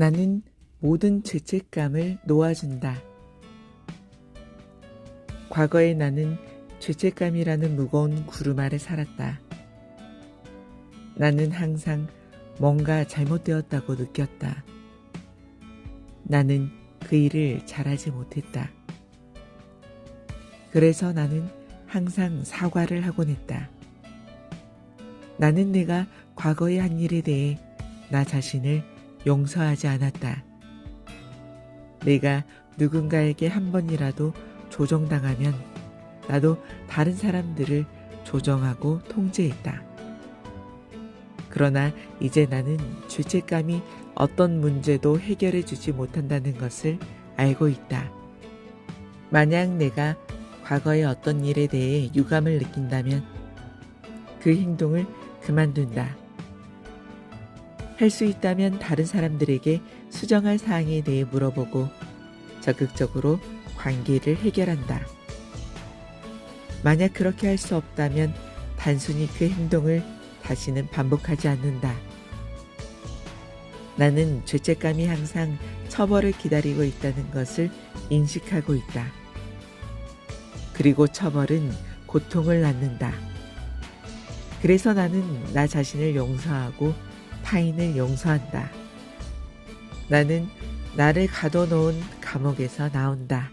나는 모든 죄책감을 놓아준다. 과거에 나는 죄책감이라는 무거운 구름 아래 살았다. 나는 항상 뭔가 잘못되었다고 느꼈다. 나는 그 일을 잘하지 못했다. 그래서 나는 항상 사과를 하곤 했다. 나는 내가 과거에 한 일에 대해 나 자신을 용서하지 않았다. 내가 누군가에게 한 번이라도 조정당하면 나도 다른 사람들을 조정하고 통제했다. 그러나 이제 나는 죄책감이 어떤 문제도 해결해 주지 못한다는 것을 알고 있다. 만약 내가 과거의 어떤 일에 대해 유감을 느낀다면 그 행동을 그만둔다. 할 수 있다면 다른 사람들에게 수정할 사항에 대해 물어보고 적극적으로 관계를 해결한다. 만약 그렇게 할 수 없다면 단순히 그 행동을 다시는 반복하지 않는다. 나는 죄책감이 항상 처벌을 기다리고 있다는 것을 인식하고 있다. 그리고 처벌은 고통을 낳는다. 그래서 나는 나 자신을 용서하고 타인을 용서한다. 나는 나를 가둬놓은 감옥에서 나온다.